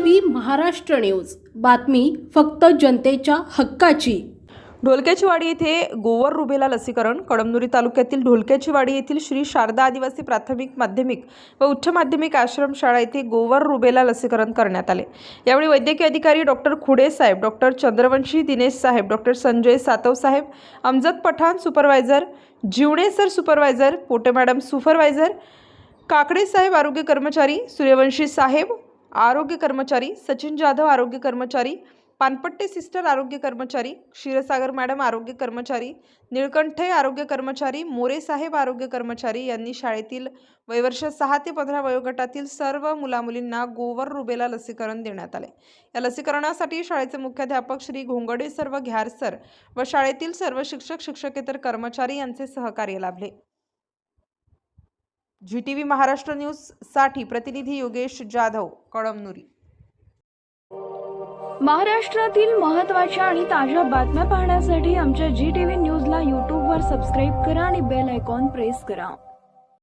V Maharashtra news. बातमी फक्त जनतेच्या हक्काची. ढोलक्याचीवाडी येथे गोवर रुबेला लसीकरण कळमनुरी तालुक्यातील ढोलक्याचीवाडी येथील श्री शारदा आदिवासी प्राथमिक माध्यमिक व उच्च माध्यमिक आश्रमशाळा येथे गोवर रुबेला लसीकरण करण्यात आले. यावेळी वैद्यकीय अधिकारी डॉक्टर खुडे साहेब डॉक्टर चंद्रवंशी दिनेश साहेब डॉक्टर संजय सातव साहेब Amjad Pathan supervisor Jiwane sir supervisor Pote madam supervisor Kakade साहेब आरोग्य कर्मचारी सूर्यवंशी साहेब आरोग्य कर्मचारी सचिन जाधव आरोग्य कर्मचारी पानपट्टे सिस्टर आरोग्य कर्मचारी क्षीरसागर मॅडम आरोग्य कर्मचारी निळकंठे आरोग्य कर्मचारी मोरे साहेब आरोग्य कर्मचारी यांनी शाळेतील वयवर्ष सहा ते पंधरा वयोगटातील सर्व मुलामुलींना गोवर रुबेला लसीकरण देण्यात आले. या लसीकरणासाठी शाळेचे मुख्याध्यापक श्री घोंगडे सर्व घ्यार सर व शाळेतील सर्व शिक्षक शिक्षकेतर कर्मचारी यांचे सहकार्य लाभले. जी टी व्ही महाराष्ट्र न्यूजसाठी प्रतिनिधी योगेश जाधव कळमनुरी. महाराष्ट्रातील महत्त्वाच्या आणि ताज्या बातम्या पाहण्यासाठी आमच्या जी टी व्ही न्यूजला यूट्यूबवर सबस्क्राईब करा आणि बेल आयकॉन प्रेस करा.